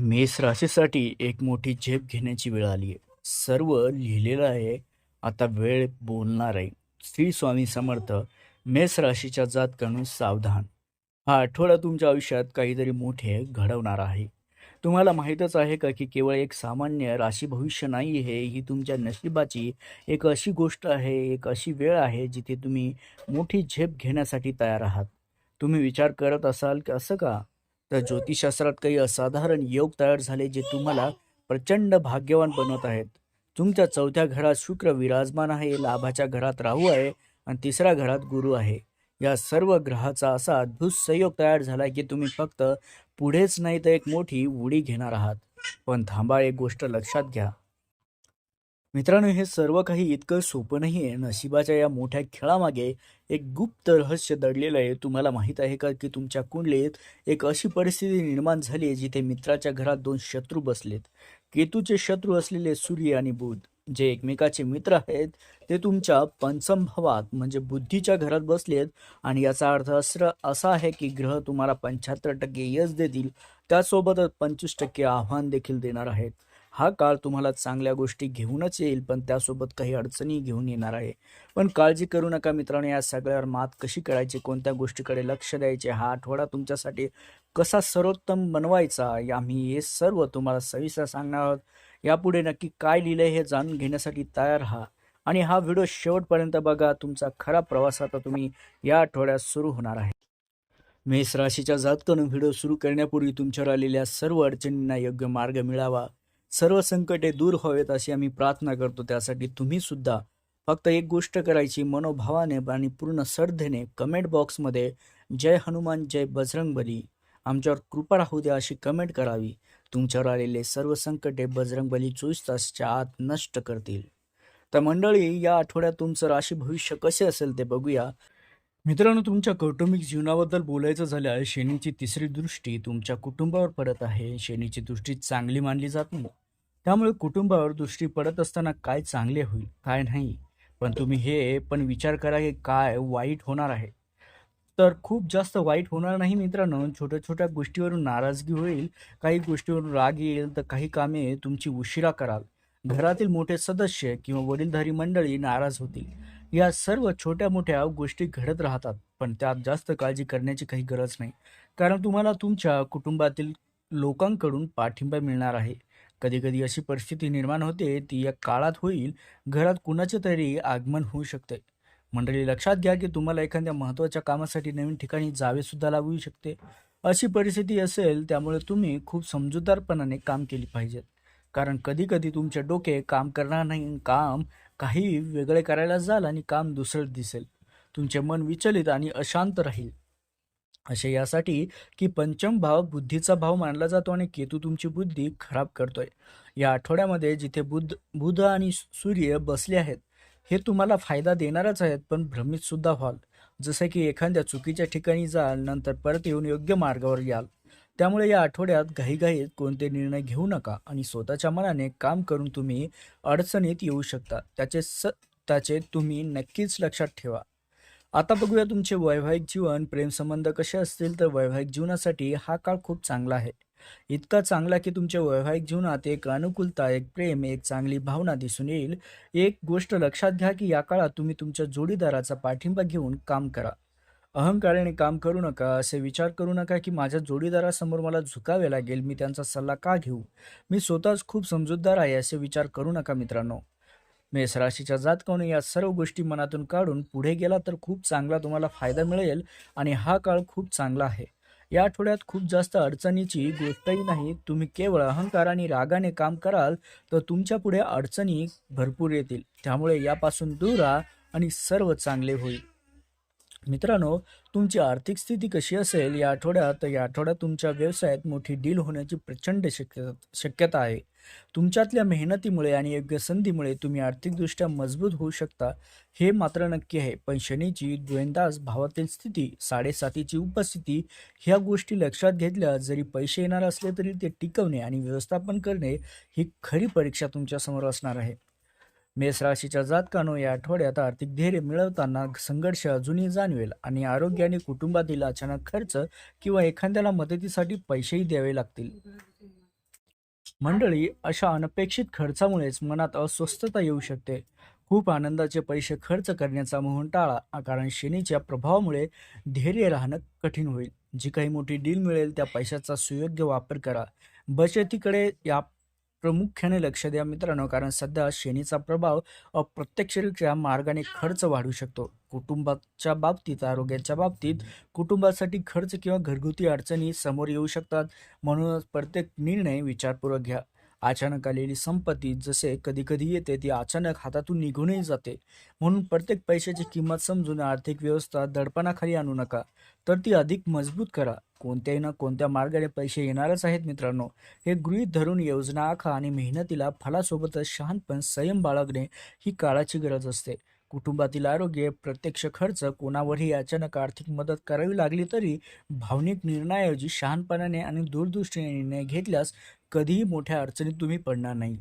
मेष राशीसाठी एक मोठी झेप घेण्याची वेळ आली आहे सर्व लिहिलेलं आहे. आता वेळ बोलणार आहे. श्री स्वामी समर्थ मेष राशीच्या जातकांनी सावधान. हा आठवडा तुमच्या आयुष्यात काहीतरी मोठे घडवणार आहे. तुम्हाला माहीतच आहे का की केवळ एक सामान्य राशी भविष्य नाही आहे ही तुमच्या नशिबाची एक अशी गोष्ट आहे एक अशी वेळ आहे जिथे तुम्ही मोठी झेप घेण्यासाठी तयार आहात. तुम्ही विचार करत असाल की असं का? तर ज्योतिषशास्त्रात काही असाधारण योग तयार झाले जे तुम्हाला प्रचंड भाग्यवान बनवत आहेत. तुमच्या चौथ्या घरात शुक्र विराजमान आहे लाभाच्या घरात राहू आहे आणि तिसऱ्या घरात गुरु आहे. या सर्व ग्रहाचा असा अद्भुत संयोग तयार झाला की तुम्ही फक्त पुढेच नाही तर एक मोठी उडी घेणार आहात. पण थांबा एक गोष्ट लक्षात घ्या. मित्रांनो हे सर्व काही इतकं सोपं नाही आहे नशिबाच्या या मोठ्या खेळामागे एक गुप्त रहस्य दडलेलं आहे. तुम्हाला माहीत आहे का की तुमच्या कुंडलीत एक अशी परिस्थिती निर्माण झाली आहे जिथे मित्राच्या घरात दोन शत्रू बसलेत. केतूचे शत्रू असलेले सूर्य आणि बुध जे एकमेकाचे मित्र आहेत ते तुमच्या पंचम भावात म्हणजे बुद्धीच्या घरात बसलेत. आणि याचा अर्थ असं असा आहे की ग्रह तुम्हाला पंच्याहत्तर टक्के यश देतील. त्यासोबतच पंचवीस टक्के आव्हान देखील देणार आहेत. हा काळ तुम्हाला चांगल्या गोष्टी घेऊनच येईल पण त्यासोबत काही अडचणी घेऊन येणार आहे. पण काळजी करू नका मित्रांनो या सगळ्यावर मात कशी करायची कोणत्या गोष्टीकडे लक्ष द्यायचे हा आठवडा तुमच्यासाठी कसा सर्वोत्तम बनवायचा या आम्ही हे सर्व तुम्हाला सविस्तर सांगणार आहोत. यापुढे नक्की काय लिहिलंय हे जाणून घेण्यासाठी तयार राहा. आणि हा व्हिडिओ शेवटपर्यंत बघा तुमचा खरा प्रवास आता तुम्ही या आठवड्यात सुरू होणार आहे. मेष राशीच्या जातकानं व्हिडिओ सुरू करण्यापूर्वी तुमच्यावर आलेल्या सर्व अडचणींना योग्य मार्ग मिळावा. सर्व संकटे दूर व्हावेत अशी आम्ही प्रार्थना करतो. त्यासाठी तुम्ही सुद्धा फक्त एक गोष्ट करायची मनोभावाने आणि पूर्ण श्रद्धेने कमेंट बॉक्समध्ये जय हनुमान जय बजरंग बली आमच्यावर कृपा राहू द्या अशी कमेंट करावी. तुमच्यावर आलेले सर्व संकटे बजरंग बली चोवीस तासच्या आत नष्ट करतील. तर मंडळी या आठवड्यात तुमचं राशी भविष्य कसे असेल ते बघूया. मित्रांनो तुमच्या कौटुंबिक जीवनाबद्दल बोलायचं झाल्यास शनीची तिसरी दृष्टी तुमच्या कुटुंबावर पडत आहे. शनीची दृष्टी चांगली मानली जात नाही. त्यामुळे कुटुंबावर दृष्टी पडत असताना काय चांगले होईल काय नाही. पण तुम्ही हे पण विचार करा की काय वाईट होणार आहे. तर खूप जास्त वाईट होणार नाही मित्रांनो. छोट्या छोट्या गोष्टीवरून नाराजगी होईल काही गोष्टीवरून राग येईल तर काही कामे तुमची उशिरा कराल. घरातील मोठे सदस्य किंवा वडीलधारी मंडळी नाराज होतील. या सर्व छोट्या मोठ्या गोष्टी घडत राहतात पण त्यात जास्त काळजी करण्याची काही गरज नाही. कारण तुम्हाला तुमच्या कुटुंबातील लोकांकडून पाठिंबा मिळणार आहे. कधीकधी अशी परिस्थिती निर्माण होते ती या काळात होईल. घरात कुणाचे तरी आगमन होऊ शकते. मंडळी लक्षात घ्या की तुम्हाला एखाद्या महत्त्वाच्या कामासाठी नवीन ठिकाणी जावेसुद्धा लागू शकते. अशी परिस्थिती असेल त्यामुळे तुम्ही खूप समजूतदारपणाने काम केली पाहिजेत कारण कधी कधी तुमचे डोके काम करणार नाही काम काही वेगळे करायला जाल आणि काम दुसरं दिसेल. तुमचे मन विचलित आणि अशांत राहील. असे यासाठी की पंचम भाव बुद्धीचा भाव मानला जातो आणि केतू तुमची बुद्धी खराब करतोय. या आठवड्यामध्ये जिथे बुद्ध बुध आणि सूर्य बसले आहेत हे तुम्हाला फायदा देणारच आहेत पण भ्रमित सुद्धा व्हाल. जसे की एखाद्या चुकीच्या ठिकाणी जाल नंतर परत येऊन योग्य मार्गावर याल. त्यामुळे या आठवड्यात घाईघाईत कोणते निर्णय घेऊ नका आणि स्वतःच्या मनाने काम करून तुम्ही अडचणीत येऊ शकता. त्याचे स त्याचे तुम्ही नक्कीच लक्षात ठेवा. आता बघूया तुमचे वैवाहिक जीवन प्रेमसंबंध कसे असतील तर वैवाहिक जीवनासाठी हा काळ खूप चांगला आहे. इतका चांगला की तुमच्या वैवाहिक जीवनात एक अनुकूलता एक प्रेम एक चांगली भावना दिसून येईल. एक गोष्ट लक्षात घ्या की या काळात तुम्ही तुमच्या जोडीदाराचा पाठिंबा घेऊन काम करा. अहंकाराने काम करू नका असे विचार करू नका की माझ्या जोडीदारासमोर मला झुकावे लागेल मी त्यांचा सल्ला का घेऊ? मी स्वतःच खूप समजूतदार आहे असे विचार करू नका मित्रांनो. मेष राशीच्या जातकाने या सर्व गोष्टी मनातून काढून पुढे गेला तर खूप चांगला तुम्हाला फायदा मिळेल आणि हा काळ खूप चांगला आहे. या आठवड्यात खूप जास्त अडचणीची गोष्टही नाही. तुम्ही केवळ अहंकार आणि रागाने काम कराल तर तुमच्यापुढे अडचणी भरपूर येतील. त्यामुळे यापासून दूर राहा आणि सर्व चांगले होईल. मित्रांनो तुमची आर्थिक स्थिती कशी असेल या आठवड्यात? या आठवड्यात तुमच्या व्यवसायात मोठी डील होण्याची प्रचंड शक्यता शक्यता आहे. तुमच्यातल्या मेहनतीमुळे आणि योग्य संधीमुळे तुम्ही आर्थिकदृष्ट्या मजबूत होऊ शकता हे मात्र नक्की आहे. पण शनीची द्वैंदास भावातील स्थिती साडेसातीची उपस्थिती ह्या गोष्टी लक्षात घेतल्या जरी पैसे येणार असले तरी ते टिकवणे आणि व्यवस्थापन करणे ही खरी परीक्षा तुमच्यासमोर असणार आहे. मेष राशीच्या जातकानो या आठवड्यात आर्थिक धैर्य मिळवताना संघर्ष अजूनही जाणवेल आणि आरोग्य आणि कुटुंबातील अचानक खर्च किंवा एखाद्याला मदतीसाठी पैसेही द्यावे लागतील. मंडळी अशा अनपेक्षित खर्चामुळेच मनात अस्वस्थता येऊ शकते. खूप आनंदाचे पैसे खर्च करण्याचा मोहन टाळा कारण शनीच्या प्रभावामुळे धैर्य राहणं कठीण होईल. जी काही मोठी डील मिळेल त्या पैशाचा सुयोग्य वापर करा. बचतीकडे या प्रामुख्याने लक्ष द्या मित्रांनो कारण सध्या शनीचा प्रभाव अप्रत्यक्षरित्या मार्गाने खर्च वाढू शकतो. कुटुंबाच्या बाबतीत आरोग्याच्या बाबतीत कुटुंबासाठी खर्च किंवा घरगुती अडचणी समोर येऊ शकतात. म्हणूनच प्रत्येक निर्णय विचारपूर्वक घ्या. अचानक आलेली संपत्ती जसे कधी कधी येते ती अचानक हातातून निघूनही जाते. म्हणून प्रत्येक पैशाची किंमत समजून आर्थिक व्यवस्था दडपणाखाली आणू नका. तर ती अधिक मजबूत करा. कोणत्याही ना कोणत्या मार्गाने पैसे येणारच आहेत मित्रांनो हे गृहीत धरून योजना आखा आणि मेहनतीला फलासोबतच शहाणपण संयम बाळगणे ही काळाची गरज असते. कुटुंबातील आरोग्य प्रत्यक्ष खर्च कोणावरही अचानक आर्थिक मदत करावी लागली तरी भावनिक निर्णयाऐवजी शहाणपणाने आणि दूरदृष्टीने निर्णय घेतल्यास कधीही मोठ्या अडचणीत तुम्ही पडणार नाही.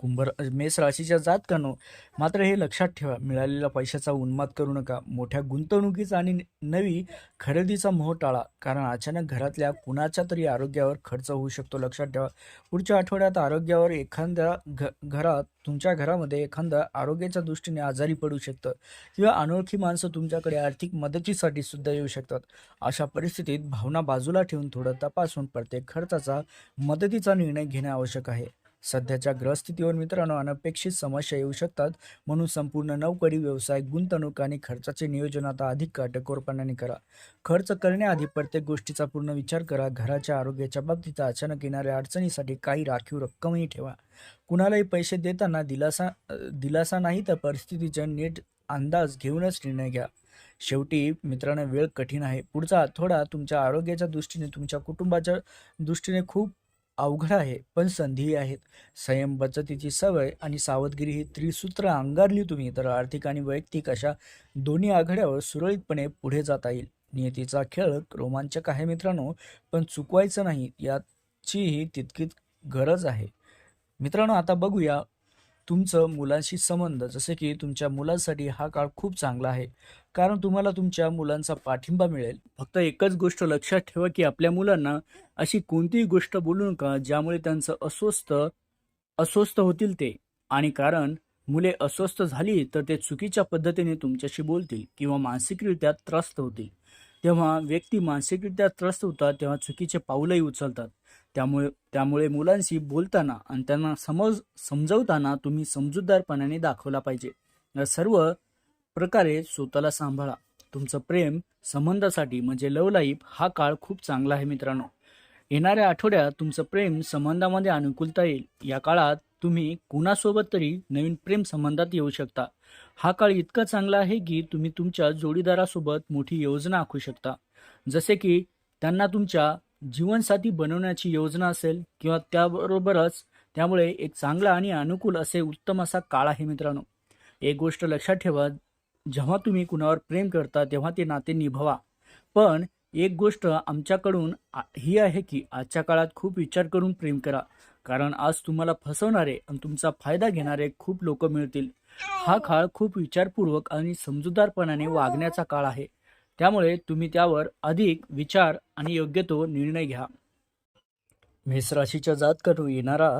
कुंभ मेष राशीच्या जातकांनो मात्र हे लक्षात ठेवा मिळालेल्या पैशाचा उन्माद करू नका. मोठ्या गुंतवणुकीचा आणि नवी खरेदीचा मोह टाळा कारण अचानक घरातल्या कुणाच्या तरी आरोग्यावर खर्च होऊ शकतो लक्षात ठेवा. पुढच्या आठवड्यात आरोग्यावर एखाद्या घ घरात तुमच्या घरामध्ये एखादा आरोग्याच्या दृष्टीने आजारी पडू शकतं किंवा अनोळखी माणसं तुमच्याकडे आर्थिक मदतीसाठी सुद्धा येऊ शकतात. अशा परिस्थितीत भावना बाजूला ठेवून थोडं तपासून प्रत्येक खर्चाचा मदतीचा निर्णय घेणे आवश्यक आहे. सध्याच्या ग्रहस्थितीवर मित्रांनो अनपेक्षित समस्या येऊ शकतात. म्हणून संपूर्ण नोकरी व्यवसाय गुंतवणूक आणि खर्चाचे नियोजन आता अधिक काटेकोरपणाने करा. खर्च करण्याआधी प्रत्येक गोष्टीचा पूर्ण विचार करा. घराच्या आरोग्याच्या बाबतीत अचानक येणाऱ्या अडचणीसाठी काही राखीव रक्कमही ठेवा. कुणालाही पैसे देताना दिलासा दिलासा नाही तर परिस्थितीचा नीट अंदाज घेऊनच निर्णय घ्या. शेवटी मित्रांनो वेळ कठीण आहे. पुढचा आठवडा तुमच्या आरोग्याच्या दृष्टीने तुमच्या कुटुंबाच्या दृष्टीने खूप अवघड आहे पण संधीही आहेत. संयम बचतीची सवय आणि सावधगिरी ही त्रिसूत्र अंगारली तुम्ही तर आर्थिक आणि वैयक्तिक अशा दोन्ही आघाड्यावर सुरळीतपणे पुढे जाता येईल. नियतीचा खेळ रोमांचक आहे मित्रांनो पण चुकवायचं नाही याचीही तितकीच गरज आहे. मित्रांनो आता बघूया तुमचं मुलांशी संबंध. जसे की तुमच्या मुलांसाठी हा काळ खूप चांगला आहे. कारण तुम्हाला तुमच्या मुलांचा पाठिंबा मिळेल. फक्त एकच गोष्ट लक्षात ठेवा की आपल्या मुलांना अशी कोणतीही गोष्ट बोलू नका ज्यामुळे त्यांचं अस्वस्थ अस्वस्थ होतील ते. आणि कारण मुले अस्वस्थ झाली तर ते चुकीच्या पद्धतीने तुमच्याशी बोलतील किंवा मानसिकरित्या त्रस्त होतील. तेव्हा व्यक्ती मानसिकरित्या त्रस्त होतात तेव्हा चुकीचे पाऊलही उचलतात. त्यामुळे त्यामुळे मुलांशी बोलताना आणि त्यांना समज समजवताना तुम्ही समजूतदारपणाने दाखवला पाहिजे. या सर्व प्रकारे स्वतःला सांभाळा. तुमचं प्रेम संबंधासाठी म्हणजे लव लाईफ हा काळ खूप चांगला आहे मित्रांनो. येणाऱ्या आठवड्यात तुमचं प्रेम संबंधामध्ये अनुकूलता येईल. या काळात तुम्ही कुणासोबत तरी नवीन प्रेम संबंधात येऊ शकता. हा काळ इतका चांगला आहे की तुम्ही तुमच्या जोडीदारासोबत मोठी योजना आखू शकता. जसे की त्यांना तुमच्या जीवनसाथी बनवण्याची योजना असेल किंवा त्याबरोबरच त्यामुळे एक चांगला आणि अनुकूल असे उत्तम असा काळ आहे मित्रांनो. एक गोष्ट लक्षात ठेवा जेव्हा तुम्ही कुणावर प्रेम करता तेव्हा ते नाते निभवा. पण एक गोष्ट आमच्याकडून ही आहे की आजच्या काळात खूप विचार करून प्रेम करा. कारण आज तुम्हाला फसवणारे आणि तुमचा फायदा घेणारे खूप लोक मिळतील. हा काळ खूप विचारपूर्वक आणि समजूतदारपणाने वागण्याचा काळ आहे. त्यामुळे तुम्ही त्यावर अधिक विचार आणि योग्य तो निर्णय घ्या. मेष राशीच्या जातकडून येणारा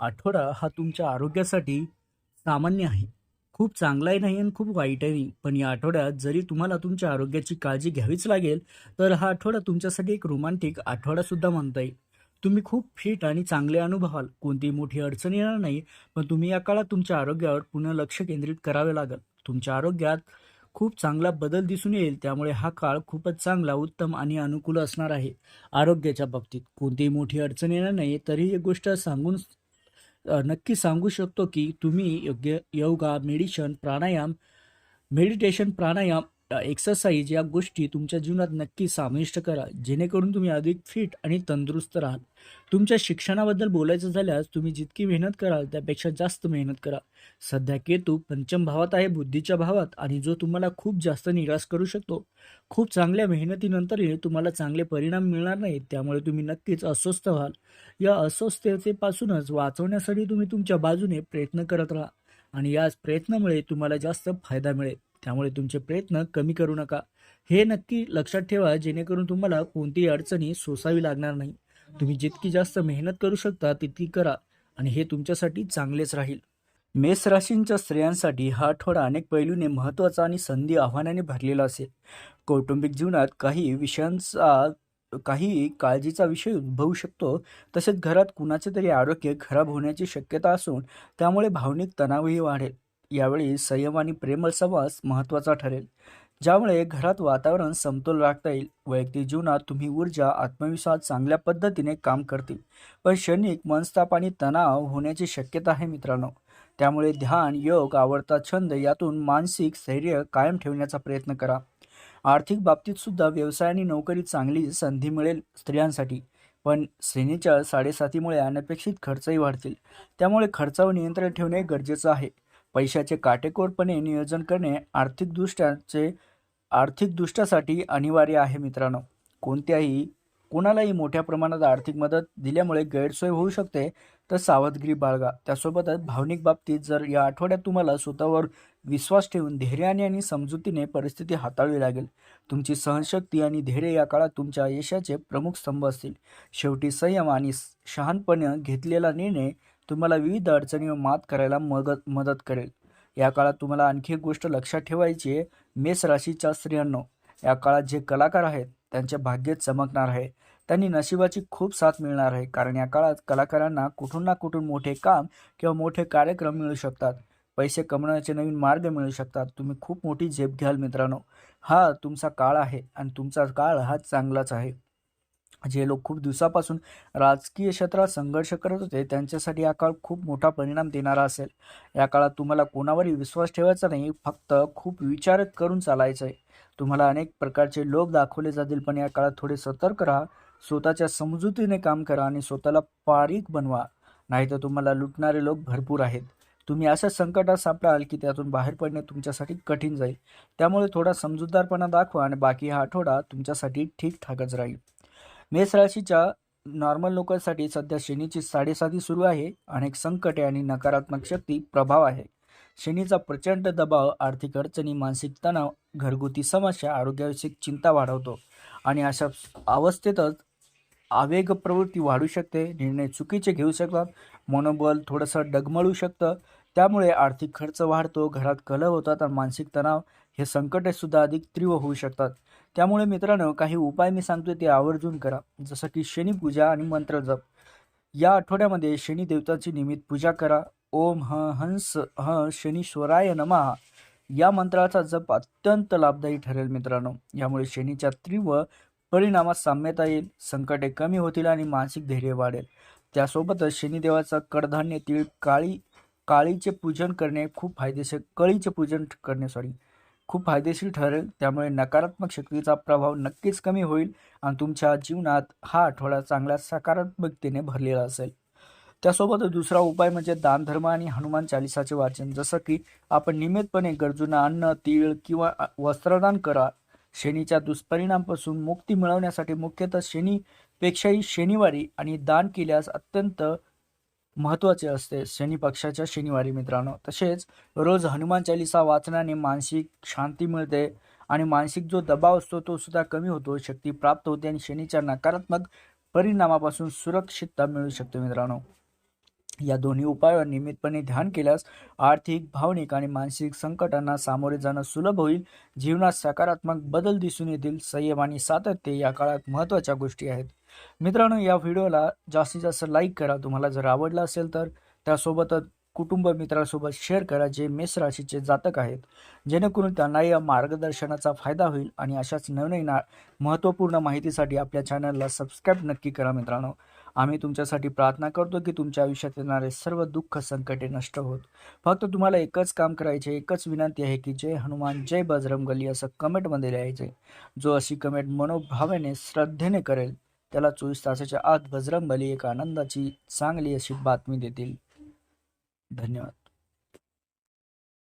आठवडा हा तुमच्या आरोग्यासाठी सामान्य आहे. खूप चांगलाही नाही आणि खूप वाईटही नाही. पण या आठवड्यात जरी तुम्हाला तुमच्या आरोग्याची काळजी घ्यावीच लागेल तर हा आठवडा तुमच्यासाठी एक रोमांटिक आठवडासुद्धा म्हणता येईल. तुम्ही खूप फिट आणि चांगले अनुभवाल. कोणतीही मोठी अडचण येणार नाही पण तुम्ही या काळात तुमच्या आरोग्यावर पुन्हा लक्ष केंद्रित करावे लागेल. तुमच्या आरोग्यात खूप चांगला बदल दिसून येईल त्यामुळे हा काळ खूपच चांगला उत्तम आणि अनुकूल असणार आहे. आरोग्याच्या बाबतीत कोणतीही मोठी अडचण येणार नाही तरी एक गोष्ट सांगून नक्की सांगू शकतो की तुम्ही योग्य yoga meditation pranayama meditation pranayama exercise या गोष्टी तुमच्या जीवनात नक्की समाविष्ट करा. जेणेकरून तुम्ही अधिक फिट आणि तंदुरुस्त राहाल. तुमच्या शिक्षणाबद्दल बोलायचं झाल्यास तुम्ही जितकी मेहनत कराल त्यापेक्षा जास्त मेहनत करा. सध्या केतू पंचम भावात आहे बुद्धीच्या भावात आणि जो तुम्हाला खूप जास्त निराश करू शकतो. खूप चांगल्या मेहनतीनंतरही तुम्हाला चांगले परिणाम मिळणार नाहीत त्यामुळे तुम्ही नक्कीच अस्वस्थ व्हाल. या अस्वस्थतेपासूनच वाचवण्यासाठी तुम्ही तुमच्या बाजूने प्रयत्न करत राहा आणि याच प्रयत्नामुळे तुम्हाला जास्त फायदा मिळेल. त्यामुळे तुमचे प्रयत्न कमी करू नका. हे नक्की लक्षात ठेवा जेणेकरून तुम्हाला कोणतीही अडचणी सोसावी लागणार नाही. तुम्ही जितकी जास्त मेहनत करू शकता तितकी करा आणि हे तुमच्यासाठी चांगलेच राहील. मेष राशींच्या स्त्रियांसाठी हा आठवडा अनेक पैलूने महत्त्वाचा आणि संधी आव्हानाने भरलेला असेल. कौटुंबिक जीवनात काही विषयांचा काही काळजीचा विषय उद्भवू शकतो. तसेच घरात कुणाचे तरी आरोग्य खराब होण्याची शक्यता असून त्यामुळे भावनिक तणावही वाढेल. यावेळी संयम आणि प्रेमळ संवाद महत्त्वाचा ठरेल. ज्यामुळे घरात वातावरण समतोल राखता येईल. वैयक्तिक जीवनात तुम्ही ऊर्जा आत्मविश्वास चांगल्या पद्धतीने काम करतील. पण क्षणिक मनस्ताप आणि तणाव होण्याची शक्यता आहे मित्रांनो. त्यामुळे ध्यान योग आवडता छंद यातून मानसिक स्थैर्य कायम ठेवण्याचा प्रयत्न करा. आर्थिक बाबतीत सुद्धा व्यवसाय आणि नोकरीत चांगली संधी मिळेल स्त्रियांसाठी. पण श्रेणीच्या साडेसातीमुळे अनपेक्षित खर्चही वाढतील. त्यामुळे खर्चावर नियंत्रण ठेवणे गरजेचं आहे. पैशाचे काटेकोरपणे नियोजन करणे आर्थिकदृष्ट्याचे आर्थिकदृष्ट्यासाठी अनिवार्य आहे मित्रांनो. कोणत्याही कोणालाही मोठ्या प्रमाणात आर्थिक मदत दिल्यामुळे गैरसोय होऊ शकते. तर सावधगिरी बाळगा. त्यासोबतच भावनिक बाबतीत जर या आठवड्यात तुम्हाला स्वतःवर विश्वास ठेवून धैर्याने आणि समजुतीने परिस्थिती हाताळावी लागेल. तुमची सहनशक्ती आणि धैर्य या काळात तुमच्या यशाचे प्रमुख स्तंभ असतील. शेवटी संयम आणि शहाणपणे घेतलेला निर्णय तुम्हाला विविध अडचणीवर मात करायला मदत मदत करेल. या काळात तुम्हाला आणखी एक गोष्ट लक्षात ठेवायची आहे. मेष राशीच्या स्त्रियांनो या काळात जे कलाकार आहेत त्यांचे भाग्य चमकणार आहे. त्यांनी नशिबाची खूप साथ मिळणार आहे. कारण या काळात कलाकारांना कुठून ना कुठून मोठे काम किंवा मोठे कार्यक्रम मिळू शकतात. पैसे कमवण्याचे नवीन मार्ग मिळू शकतात. तुम्ही खूप मोठी झेप घ्याल मित्रांनो. हा तुमचा काळ आहे आणि तुमचा काळ हा चांगलाच आहे. जे लोक खूप दिवसापासून राजकीय क्षेत्रात संघर्ष करत होते त्यांच्यासाठी हा काळ खूप मोठा परिणाम देणारा असेल. या काळात तुम्हाला कोणावरही विश्वास ठेवायचा नाही फक्त खूप विचार करून चालायचं आहे तुम्हाला अनेक प्रकारचे लोक दाखवले जातील पण या काळात थोडे सतर्क राहा. स्वतःच्या समजुतीने काम करा आणि स्वतःला पारीक बनवा. नाहीतर तुम्हाला लुटणारे लोक भरपूर आहेत. तुम्ही अशा संकटात सापडाल की त्यातून बाहेर पडणे तुमच्यासाठी कठीण जाईल. त्यामुळे थोडा समजूतदारपणा दाखवा आणि बाकी हा आठवडा तुमच्यासाठी ठीकठाकच राहील. मेष राशीच्या नॉर्मल लोकांसाठी सध्या शनीची साडेसाती सुरू आहे अनेक संकटे आणि नकारात्मक शक्ती प्रभाव आहे. शनीचा प्रचंड दबाव आर्थिक अडचणी मानसिक तणाव घरगुती समस्या आरोग्याविषयक चिंता वाढवतो आणि अशा अवस्थेतच आवेग प्रवृत्ती वाढू शकते निर्णय चुकीचे घेऊ शकतात मनोबल थोडंसं डगमळू शकतं. त्यामुळे आर्थिक खर्च वाढतो घरात कलह होतात आणि मानसिक तणाव हे संकटेसुद्धा अधिक तीव्र होऊ शकतात. त्यामुळे मित्रांनो काही उपाय मी सांगतोय ते आवर्जून करा. जसं की शनीपूजा आणि मंत्र जप. या आठवड्यामध्ये शनी देवताची निमित्त पूजा करा. ओम ह हंस ह शनीश्वराय नमः. या मंत्राचा जप अत्यंत लाभदायी ठरेल मित्रांनो. यामुळे शनीच्या तीव्र परिणामात साम्यता येईल संकटे कमी होतील आणि मानसिक धैर्य वाढेल. त्यासोबतच शनिदेवाचा कडधान्य तीळ काळी काळीचे पूजन करणे खूप फायदेशीर कळीचे पूजन करणे सॉरी खूप फायदेशीर ठरेल. त्यामुळे नकारात्मक शक्तीचा प्रभाव नक्कीच कमी होईल आणि तुमच्या जीवनात हा आठवडा चांगल्या सकारात्मकतेने भरलेला असेल. त्यासोबत दुसरा उपाय म्हणजे दानधर्म आणि हनुमान चालिसाचे वाचन. जसं की आपण नियमितपणे गरजूंना अन्न तीळ किंवा वस्त्रदान करा. शनीच्या दुष्परिणामापासून मुक्ती मिळवण्यासाठी मुख्यतः शनीपेक्षाही शनिवारी आणि दान केल्यास अत्यंत महत्त्वाचे असते. शनी पक्षाच्या शनिवारी मित्रांनो. तसेच रोज हनुमान चालिसा वाचनाने मानसिक शांती मिळते आणि मानसिक जो दबाव असतो तो सुद्धा कमी होतो. शक्ती प्राप्त होते आणि शनीच्या नकारात्मक परिणामापासून सुरक्षितता मिळू शकते मित्रांनो. या दोन्ही उपायावर नियमितपणे ध्यान केल्यास आर्थिक भावनिक आणि मानसिक संकटांना सामोरे जाणं सुलभ होईल. जीवनात सकारात्मक बदल दिसून येतील. संयम आणि सातत्य या काळात महत्त्वाच्या गोष्टी आहेत. मित्रांनो या व्हिडिओला जास्तीत जास्त लाईक करा. तुम्हाला जर आवडला असेल तर त्यासोबतच कुटुंब मित्रांसोबत शेअर करा जे मेष राशीचे जातक आहेत. जेणेकरून त्यांना या मार्गदर्शनाचा फायदा होईल आणि अशाच नवनवीन महत्त्वपूर्ण माहितीसाठी आपल्या चॅनलला सबस्क्राईब नक्की करा मित्रांनो. आम्ही तुमच्यासाठी प्रार्थना करतो की तुमच्या आयुष्यात येणारे सर्व दुःख संकटे नष्ट होत. फक्त तुम्हाला एकच काम करायचे एकच विनंती आहे की जय हनुमान जय बजरंगली असं कमेंटमध्ये लिहायचे. जो अशी कमेंट मनोभावेने श्रद्धेने करेल त्याला चोवीस तासाच्या आत बजरंगबली एक आनंदाची चांगली अशी बातमी देतील. धन्यवाद.